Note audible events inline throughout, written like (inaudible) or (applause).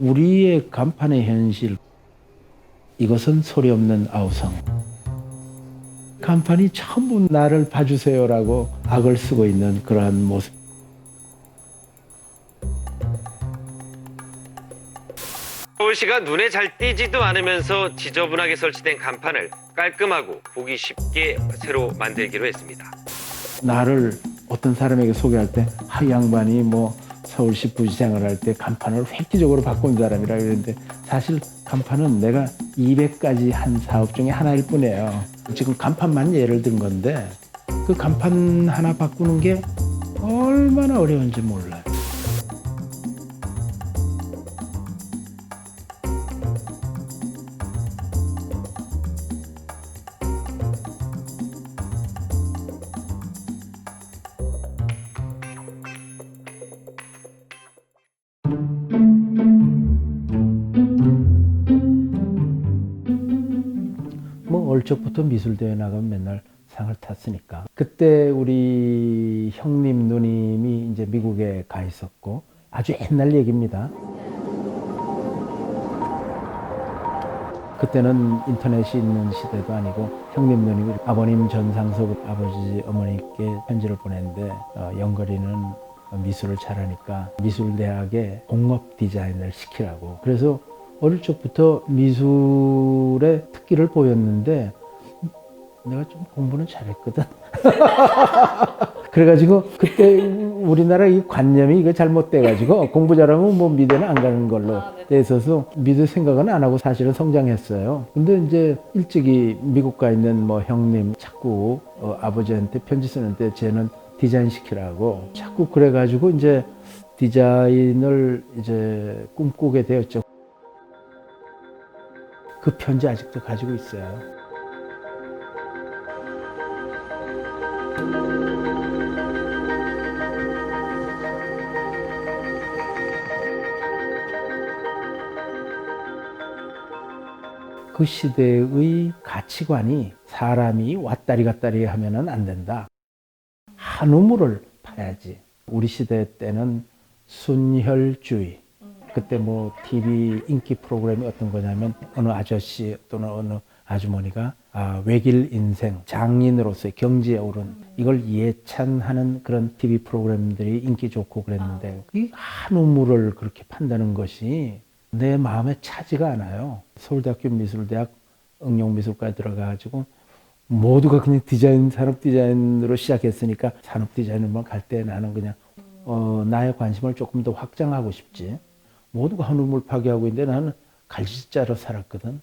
우리의 간판의 현실 이것은 소리 없는 아우성 간판이 전부 나를 봐주세요라고 악을 쓰고 있는 그러한 모습 서울시가 눈에 잘 띄지도 않으면서 지저분하게 설치된 간판을 깔끔하고 보기 쉽게 새로 만들기로 했습니다. 나를 어떤 사람에게 소개할 때 하 양반이 뭐 서울시 부시장을 할때 간판을 획기적으로 바꾼 사람이라 그랬는데 사실 간판은 내가 200가지 한 사업 중에 하나일 뿐이에요. 지금 간판만 예를 든 건데 그 간판 하나 바꾸는 게 얼마나 어려운지 몰라요. 뭐 얼적부터 미술대회 나가면 맨날 상을 탔으니까 그때 우리 형님 누님이 이제 미국에 가 있었고 아주 옛날 얘기입니다. 그때는 인터넷이 있는 시대도 아니고 형님 누님이 아버님 전상섭 아버지 어머니께 편지를 보냈는데 어, 영걸이는 미술을 잘하니까 미술대학에 공업 디자인을 시키라고 그래서 어릴 적부터 미술의 특기를 보였는데 내가 좀 공부는 잘했거든. (laughs) 그래가지고 그때 우리나라 이 관념이 이거 잘못돼가지고 공부 잘하면 뭐 미대는 안 가는 걸로 돼 있어서 미대 생각은 안 하고 사실은 성장했어요. 근데 이제 일찍이 미국 가 있는 뭐 형님 자꾸 어, 아버지한테 편지 쓰는데 쟤는 디자인 시키라고 자꾸 그래가지고 이제 디자인을 이제 꿈꾸게 되었죠. 그 편지 아직도 가지고 있어요. 그 시대의 가치관이 사람이 왔다리 갔다리 하면은 안 된다. 한 우물을 파야지. 우리 시대 때는 순혈주의. 그때 뭐 TV 인기 프로그램이 어떤 거냐면 어느 아저씨 또는 어느 아주머니가 아, 외길 인생, 장인으로서의 경지에 오른 이걸 예찬하는 그런 TV 프로그램들이 인기 좋고 그랬는데 이 한 우물을 그렇게 판다는 것이 내 마음에 차지가 않아요. 서울대학교 미술대학 응용미술과에 들어가가지고 모두가 그냥 디자인, 산업 디자인으로 시작했으니까 산업 디자인으로만 갈 때 나는 그냥 어, 나의 관심을 조금 더 확장하고 싶지. 모두가 한 우물 파괴하고 있는데 나는 갈짓자로 살았거든.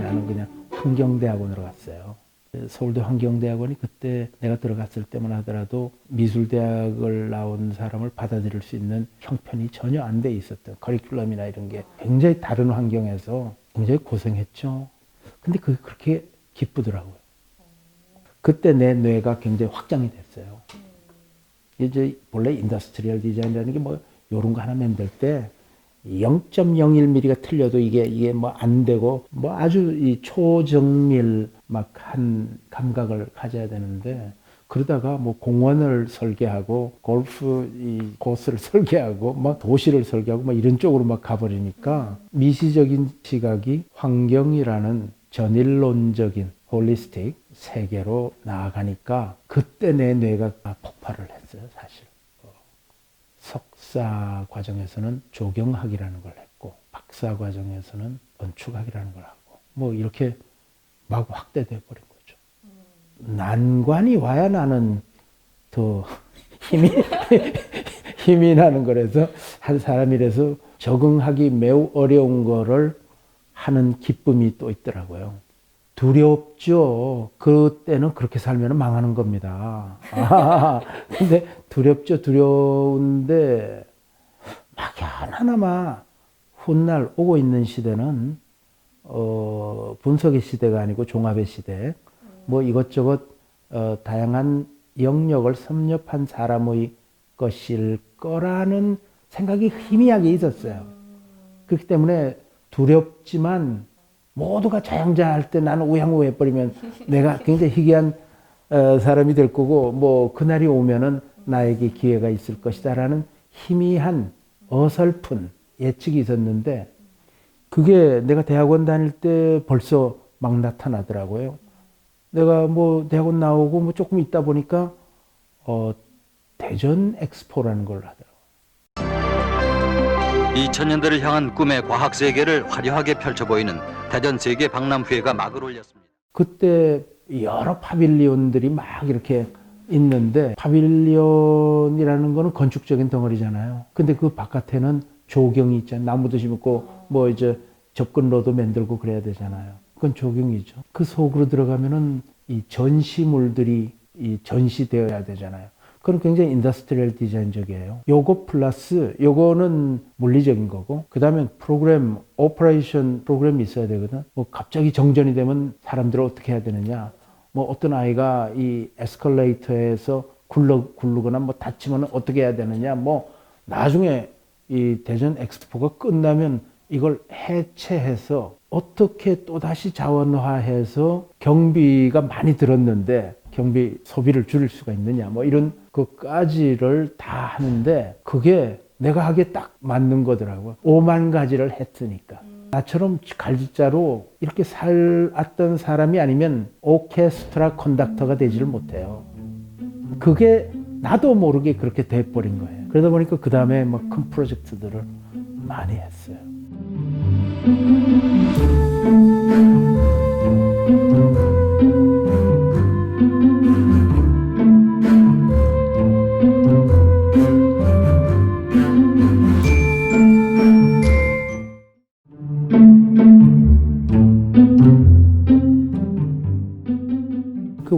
나는 그냥 환경대학원으로 갔어요. 서울대 환경대학원이 그때 내가 들어갔을 때만 하더라도 미술대학을 나온 사람을 받아들일 수 있는 형편이 전혀 안 돼 있었던 커리큘럼이나 이런 게 굉장히 다른 환경에서 굉장히 고생했죠. 근데 그게 그렇게 기쁘더라고요. 그때 내 뇌가 굉장히 확장이 됐어요. 이제 원래 인더스트리얼 디자인이라는 게 뭐 요런 거 하나 만들 때 0.01mm가 틀려도 이게 이게 뭐 안 되고 뭐 아주 이 초정밀 막 한 감각을 가져야 되는데 그러다가 뭐 공원을 설계하고 골프 이 코스를 (laughs) 설계하고 막 도시를 설계하고 막 이런 쪽으로 막 가버리니까 미시적인 시각이 환경이라는 전일론적인 홀리스틱 세계로 나아가니까 그때 내 뇌가 폭발을 했어요 사실. 석사 과정에서는 조경학이라는 걸 했고 박사 과정에서는 건축학이라는 걸 하고 뭐 이렇게 막 확대돼 버린 거죠. 난관이 와야 나는 더 (laughs) 힘이 (laughs) 힘이 나는 거라서 한 사람이라서 적응하기 매우 어려운 거를 하는 기쁨이 또 있더라고요. 두렵죠. 그때는 그렇게 살면 망하는 겁니다. 아, (laughs) 근데 두렵죠. 두려운데 막연하나마 훗날 오고 있는 시대는 어, 분석의 시대가 아니고 종합의 시대. 뭐 이것저것 어, 다양한 영역을 섭렵한 사람의 것일 거라는 생각이 희미하게 있었어요. 그렇기 때문에 두렵지만 모두가 자양자할 때 나는 우양우해 버리면 내가 굉장히 희귀한 어, 사람이 될 거고 뭐 그날이 오면은 나에게 기회가 있을 것이다라는 희미한 어설픈 예측이 있었는데 그게 내가 대학원 다닐 때 벌써 막 나타나더라고요. 내가 뭐 대학원 나오고 뭐 조금 있다 보니까 어 대전 엑스포라는 걸 하더라고요. 2000년대를 향한 꿈의 과학 세계를 화려하게 펼쳐 보이는 대전 세계 박람회가 막을 올렸습니다. 그때 여러 파빌리온들이 막 이렇게 있는데 파빌리온이라는 거는 건축적인 덩어리잖아요. 근데 그 바깥에는 조경이 있잖아요. 나무도 심고 뭐 이제 접근로도 만들고 그래야 되잖아요. 그건 조경이죠. 그 속으로 들어가면은 이 전시물들이 이 전시되어야 되잖아요. 그건 굉장히 인더스트리얼 디자인적이에요. 요거 플러스 요거는 물리적인 거고 그다음에 프로그램 오퍼레이션 프로그램이 있어야 되거든. 뭐 갑자기 정전이 되면 사람들을 어떻게 해야 되느냐. 뭐 어떤 아이가 이 에스컬레이터에서 굴러 굴르거나 뭐 다치면 어떻게 해야 되느냐. 뭐 나중에 이 대전 엑스포가 끝나면 이걸 해체해서 어떻게 또 다시 자원화해서 경비가 많이 들었는데 경비 소비를 줄일 수가 있느냐 뭐 이런 것까지를 다 하는데 그게 내가 하기에 딱 맞는 거더라고. 오만 가지를 했으니까. 나처럼 갈짓자로 이렇게 살았던 사람이 아니면 오케스트라 컨덕터가 되지를 못해요. 그게 나도 모르게 그렇게 돼버린 거예요. 그러다 보니까 그 다음에 뭐 큰 프로젝트들을 많이 했어요.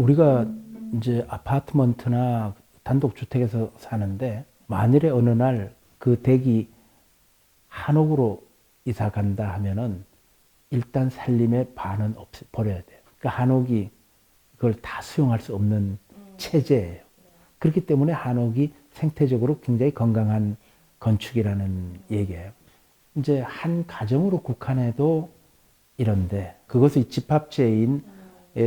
우리가 이제 아파트먼트나 단독주택에서 사는데 만일에 어느 날 그 댁이 한옥으로 이사 간다 하면은 일단 살림의 반은 없 버려야 돼요. 그러니까 한옥이 그걸 다 수용할 수 없는 체제예요. 그렇기 때문에 한옥이 생태적으로 굉장히 건강한 건축이라는 얘기예요. 이제 한 가정으로 국한해도 이런데 그것이 집합체인 예,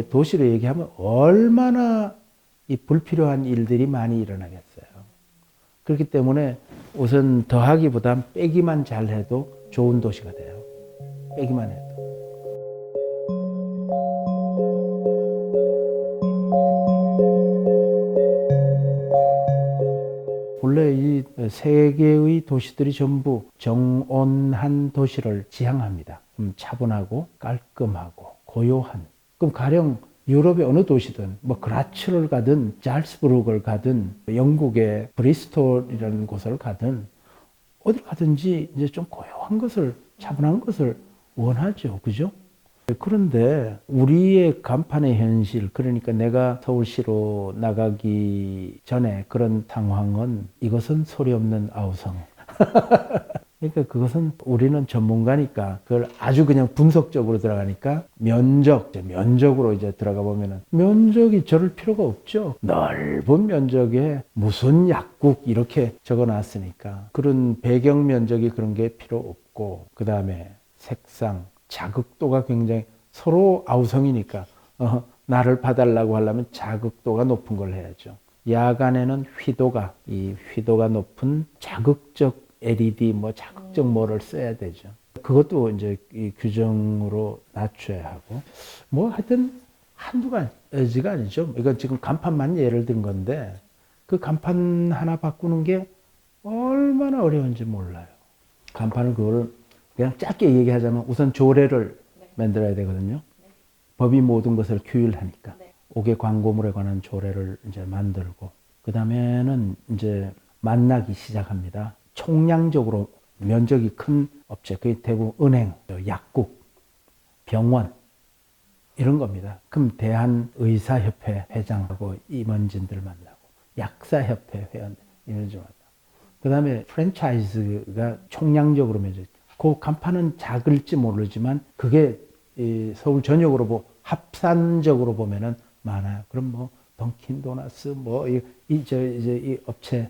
도시로 얘기하면 얼마나 이 불필요한 일들이 많이 일어나겠어요. 그렇기 때문에 우선 더하기보단 빼기만 잘 해도 좋은 도시가 돼요. 빼기만 해도. 원래 이 세계의 도시들이 전부 정온한 도시를 지향합니다. 좀 차분하고 깔끔하고 고요한. 그럼 가령 유럽의 어느 도시든 뭐 그라츠를 가든 잘스부르크를 가든 영국의 브리스톨이라는 곳을 가든 어디 가든지 이제 좀 고요한 것을 차분한 것을 원하죠. 그죠? 그런데 우리의 간판의 현실, 그러니까 내가 서울시로 나가기 전에 그런 상황은 이것은 소리 없는 아우성. (laughs) 그러니까 그것은 우리는 전문가니까 그걸 아주 그냥 분석적으로 들어가니까 면적, 면적으로 이제 들어가 보면은 면적이 저럴 필요가 없죠. 넓은 면적에 무슨 약국 이렇게 적어 놨으니까 그런 배경 면적이 그런 게 필요 없고 그 다음에 색상, 자극도가 굉장히 서로 아우성이니까 어, 나를 봐달라고 하려면 자극도가 높은 걸 해야죠. 야간에는 휘도가 이 휘도가 높은 자극적 LED 뭐 자극적 뭐를 써야 되죠. 그것도 이제 이 규정으로 낮춰야 하고 뭐 하여튼 한두 가 지가 아니죠. 이건 지금 간판만 예를 든 건데 그 간판 하나 바꾸는 게 얼마나 어려운지 몰라요. 간판을 그거를 그냥 짧게 얘기하자면 우선 조례를 만들어야 되거든요. 법이 모든 것을 규율하니까. 옥외 광고물에 관한 조례를 이제 만들고 그 다음에는 이제 만나기 시작합니다. 총량적으로 면적이 큰 업체, 그게 대부분 은행, 약국, 병원 이런 겁니다. 그럼 대한의사협회 회장하고 임원진들 만나고 약사협회 회원 좀 만나고 그 다음에 프랜차이즈가 총량적으로 면적 그 간판은 작을지 모르지만 그게 이 서울 전역으로 보 합산적으로 보면은 많아요. 그럼 뭐 던킨 도나스 뭐이저 이제 이 업체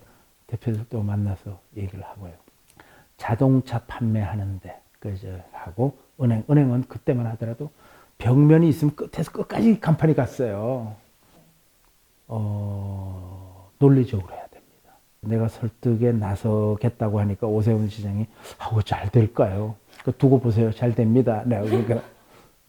대표들도 만나서 얘기를 하고요. 자동차 판매하는데 그저 하고 은행 은행은 그때만 하더라도 벽면이 있으면 끝에서 끝까지 간판이 갔어요. 어, 논리적으로 해야 됩니다. 내가 설득에 나서겠다고 하니까 오세훈 시장이 하고 잘 될까요? 그 두고 보세요. 잘 됩니다. 내가 그러니까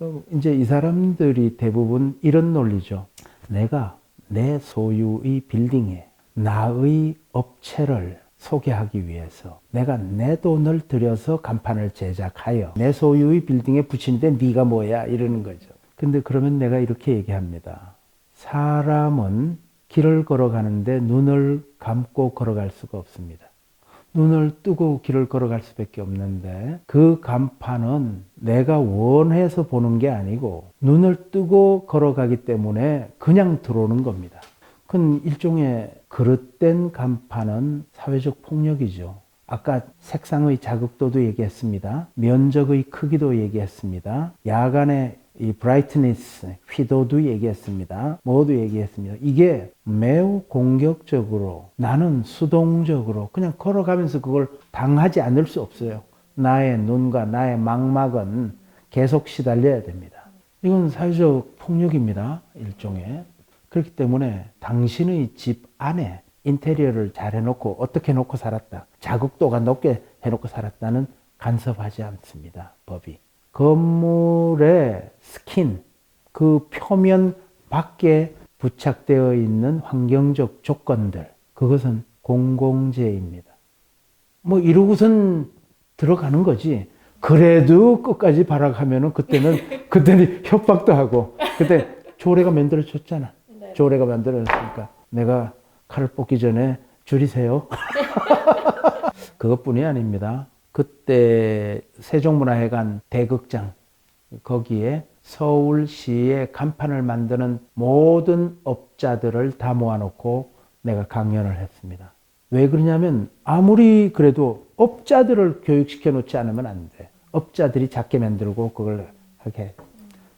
어, 이제 이 사람들이 대부분 이런 논리죠. 내가 내 소유의 빌딩에 나의 업체를 소개하기 위해서 내가 내 돈을 들여서 간판을 제작하여 내 소유의 빌딩에 붙이는데 네가 뭐야 이러는 거죠. 근데 그러면 내가 이렇게 얘기합니다. 사람은 길을 걸어가는데 눈을 감고 걸어갈 수가 없습니다. 눈을 뜨고 길을 걸어갈 수밖에 없는데 그 간판은 내가 원해서 보는 게 아니고 눈을 뜨고 걸어가기 때문에 그냥 들어오는 겁니다. 그건 일종의 그릇된 간판은 사회적 폭력이죠. 아까 색상의 자극도도 얘기했습니다. 면적의 크기도 얘기했습니다. 야간의 이 브라이트니스, 휘도도 얘기했습니다. 모두 얘기했습니다. 이게 매우 공격적으로 나는 수동적으로 그냥 걸어가면서 그걸 당하지 않을 수 없어요. 나의 눈과 나의 망막은 계속 시달려야 됩니다. 이건 사회적 폭력입니다. 일종의. 그렇기 때문에 당신의 집 안에 인테리어를 잘 해놓고 어떻게 해놓고 살았다. 자극도가 높게 해놓고 살았다는 간섭하지 않습니다. 법이. 건물의 스킨, 그 표면 밖에 부착되어 있는 환경적 조건들, 그것은 공공재입니다. 뭐 이러고선 들어가는 거지. 그래도 끝까지 발악하면은 그때는 그때는 (laughs) 협박도 하고 그때 조례가 만들어졌잖아. 조례가 만들어졌으니까 내가 칼을 뽑기 전에 줄이세요. (laughs) 그것뿐이 아닙니다. 그때 세종문화회관 대극장 거기에 서울시의 간판을 만드는 모든 업자들을 다 모아놓고 내가 강연을 했습니다. 왜 그러냐면 아무리 그래도 업자들을 교육시켜 놓지 않으면 안 돼. 업자들이 작게 만들고 그걸 하게.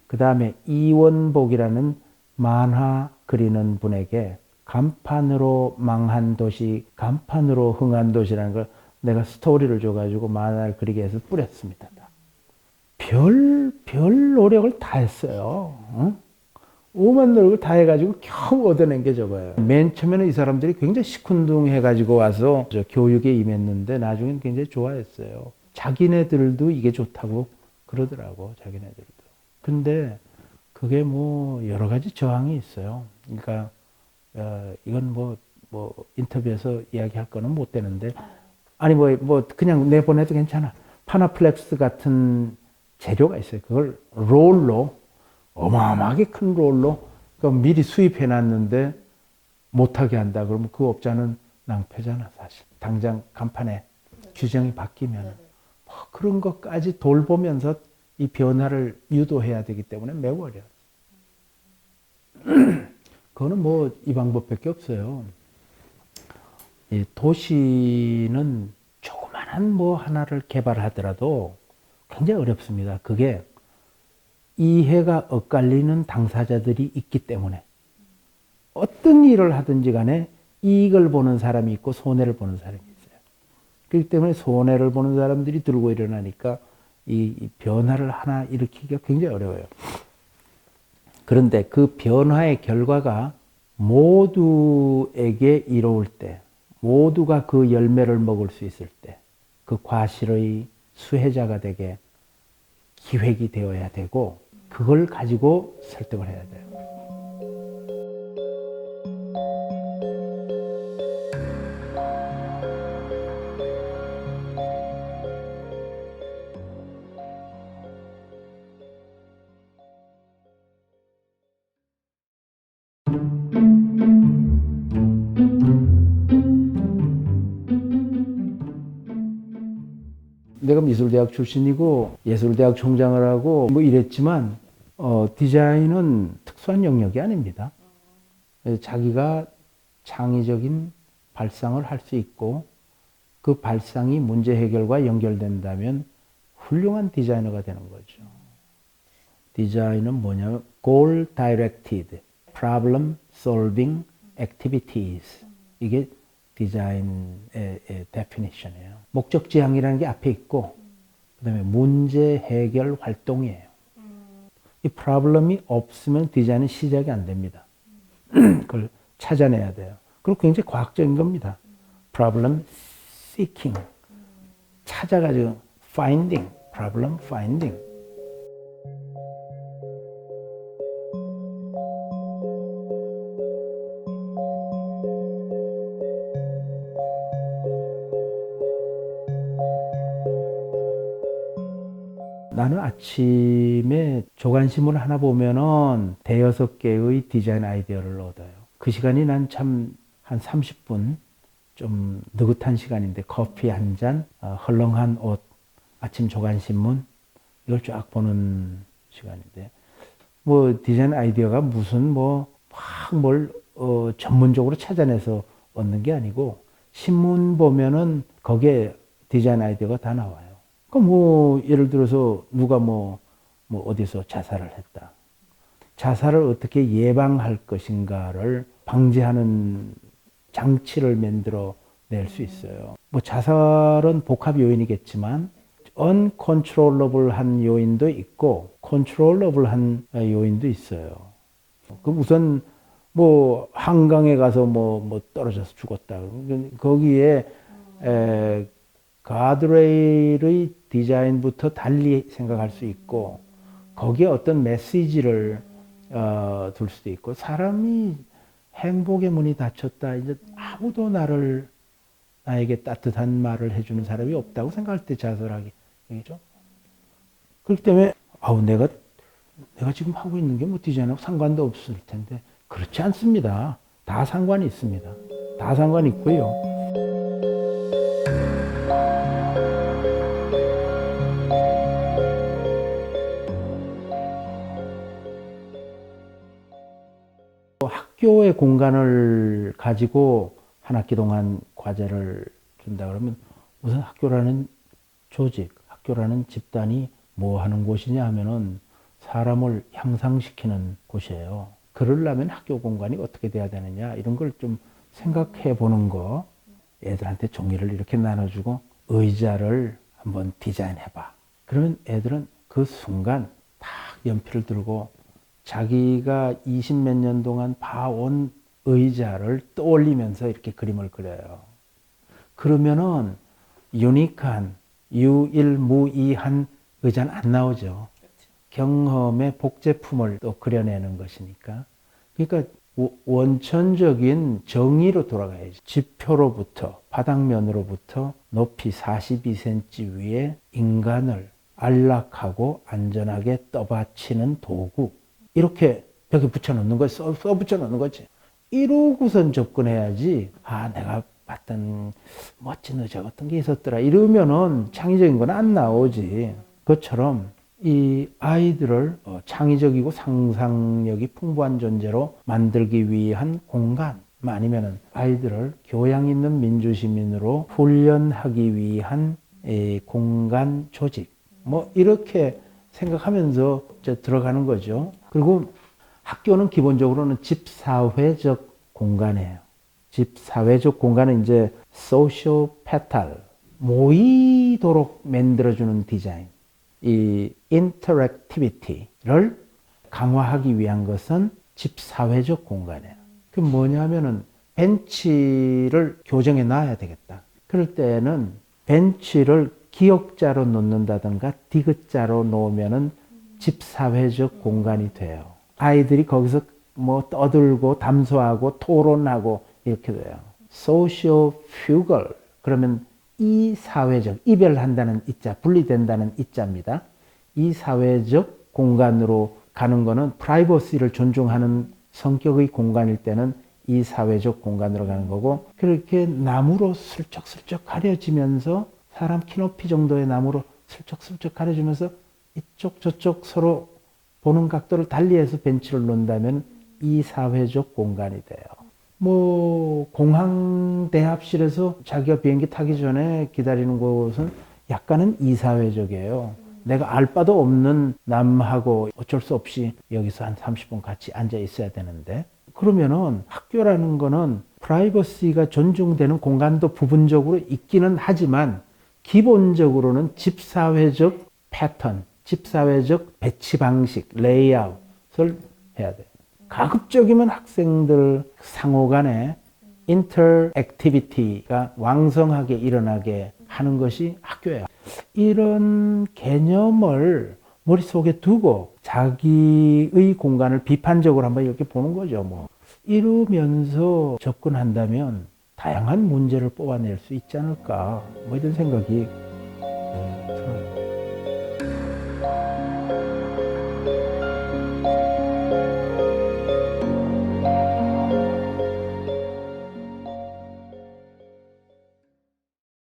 그 다음에 이원복이라는 만화 그리는 분에게 간판으로 망한 도시, 간판으로 흥한 도시라는 걸 내가 스토리를 줘가지고 만화를 그리게 해서 뿌렸습니다. 별, 별 노력을 다 했어요. 응? 오만 노력을 다 해가지고 겨우 얻어낸 게 저거예요. 맨 처음에는 이 사람들이 굉장히 시큰둥 해가지고 와서 저 교육에 임했는데 나중엔 굉장히 좋아했어요. 자기네들도 이게 좋다고 그러더라고, 자기네들도. 근데 그게 뭐 여러 가지 저항이 있어요. 그러니까, 어, 이건 뭐, 뭐 인터뷰에서 이야기할 거는 못 되는데, 아니 뭐, 뭐 그냥 내보내도 괜찮아. 파나플렉스 같은 재료가 있어요. 그걸 롤로 어마어마하게 큰 롤로 그 미리 수입해 놨는데 못하게 한다 그러면 그 업자는 낭패잖아 사실. 당장 간판에 규정이 바뀌면 뭐 그런 것까지 돌보면서 이 변화를 유도해야 되기 때문에 매우 어려워. 그거는 뭐 이 방법밖에 없어요. 이 도시는 조그만한 뭐 하나를 개발하더라도 굉장히 어렵습니다. 그게 이해가 엇갈리는 당사자들이 있기 때문에 어떤 일을 하든지 간에 이익을 보는 사람이 있고 손해를 보는 사람이 있어요. 그렇기 때문에 손해를 보는 사람들이 들고 일어나니까 이, 이 변화를 하나 일으키기가 굉장히 어려워요. 그런데 그 변화의 결과가 모두에게 이로울 때, 모두가 그 열매를 먹을 수 있을 때, 그 과실의 수혜자가 되게 기획이 되어야 되고, 그걸 가지고 설득을 해야 돼요. 내가 미술대학 출신이고 예술대학 총장을 하고 뭐 이랬지만 어, 디자인은 특수한 영역이 아닙니다. 자기가 창의적인 발상을 할 수 있고 그 발상이 문제 해결과 연결된다면 훌륭한 디자이너가 되는 거죠. 디자인은 뭐냐면 goal directed problem solving activities 이게 디자인의 데피니션이에요. 목적 지향이라는 게 앞에 있고 그다음에 문제 해결 활동이에요. 이 프로블럼이 없으면 디자인은 시작이 안 됩니다. (clears throat) 그걸 찾아내야 돼요. 그리고 굉장히 과학적인 겁니다. problem. 찾아가지고 finding, problem finding. 나는 아침에 조간신문 하나 보면은 대여섯 개의 디자인 아이디어를 얻어요. 그 시간이 난 참 한 30분 좀 느긋한 시간인데 커피 한 잔, 어, 헐렁한 옷, 아침 조간신문 이걸 쫙 보는 시간인데 뭐 디자인 아이디어가 무슨 뭐 막 뭘 어, 전문적으로 찾아내서 얻는 게 아니고 신문 보면은 거기에 디자인 아이디어가 다 나와요. 뭐 예를 들어서 누가 뭐, 뭐 어디서 자살을 했다. 자살을 어떻게 예방할 것인가를 방지하는 장치를 만들어 낼 수 있어요. 뭐 자살은 복합 요인이겠지만 uncontrollable한 요인도 있고 controllable한 요인도 있어요. 그 우선 뭐 한강에 가서 뭐, 뭐 떨어져서 죽었다. 거기에 에, 가드레일의 디자인부터 달리 생각할 수 있고 거기에 어떤 메시지를 어, 둘 수도 있고 사람이 행복의 문이 닫혔다 이제 아무도 나를 나에게 따뜻한 말을 해주는 사람이 없다고 생각할 때 자살하기 얘기죠. 그렇기 때문에 아우 내가 내가 지금 하고 있는 게 뭐 디자인하고 상관도 없을 텐데 그렇지 않습니다. 다 상관이 있습니다. 다 상관이 있고요. 학교의 공간을 가지고 한 학기 동안 과제를 준다 그러면 우선 학교라는 조직, 학교라는 집단이 뭐 하는 곳이냐 하면은 사람을 향상시키는 곳이에요. 그러려면 학교 공간이 어떻게 돼야 되느냐 이런 걸 좀 생각해 보는 거 애들한테 종이를 이렇게 나눠주고 의자를 한번 디자인해 봐. 그러면 애들은 그 순간 딱 연필을 들고 자기가 20몇 년 동안 봐온 의자를 떠올리면서 이렇게 그림을 그려요. 그러면은 유니크한, 유일무이한 의자는 안 나오죠. 경험의 복제품을 또 그려내는 것이니까. 그러니까 원천적인 정의로 돌아가야지. 지표로부터, 바닥면으로부터 높이 42cm 위에 인간을 안락하고 안전하게 떠받치는 도구. 이렇게 벽에 붙여놓는 거지, 써, 써 붙여놓는 거지. 이러고선 접근해야지, 아, 내가 봤던 멋진 의자 같은 게 있었더라. 이러면은 창의적인 건 안 나오지. 그것처럼 이 아이들을 어, 창의적이고 상상력이 풍부한 존재로 만들기 위한 공간, 아니면은 아이들을 교양 있는 민주시민으로 훈련하기 위한 이 공간 조직, 뭐 이렇게 생각하면서 이제 들어가는 거죠. 그리고 학교는 기본적으로는 집 사회적 공간이에요. 집 사회적 공간은 이제 소셜 페탈, 모이도록 만들어주는 디자인, 이 인터랙티비티를 강화하기 위한 것은 집 사회적 공간이에요. 그 뭐냐면은 벤치를 교정해 놔야 되겠다. 그럴 때는 벤치를 기역자로 놓는다든가 디귿자로 놓으면은 집사회적 공간이 돼요. 아이들이 거기서 뭐 떠들고 담소하고 토론하고 이렇게 돼요. 소시오 퓨걸 그러면 이 사회적 이별한다는 이자 분리된다는 이자입니다. 이 사회적 공간으로 가는 거는 프라이버시를 존중하는 성격의 공간일 때는 이 사회적 공간으로 가는 거고 그렇게 나무로 슬쩍슬쩍 가려지면서 사람 키높이 정도의 나무로 슬쩍슬쩍 가려지면서 이쪽 저쪽 서로 보는 각도를 달리해서 벤치를 놓는다면 이 사회적 공간이 돼요. 뭐 공항 대합실에서 자기가 비행기 타기 전에 기다리는 곳은 약간은 이사회적이에요. 내가 알 바도 없는 남하고 어쩔 수 없이 여기서 한 30분 같이 앉아 있어야 되는데 그러면은 학교라는 거는 프라이버시가 존중되는 공간도 부분적으로 있기는 하지만 기본적으로는 집사회적 패턴, 집사회적 배치 방식, 레이아웃을 해야 돼. 가급적이면 학생들 상호 간에 인터 액티비티가 왕성하게 일어나게 하는 것이 학교예요. 이런 개념을 머릿속에 두고 자기의 공간을 비판적으로 한번 이렇게 보는 거죠. 뭐 이러면서 접근한다면 다양한 문제를 뽑아낼 수 있지 않을까 뭐 이런 생각이 예,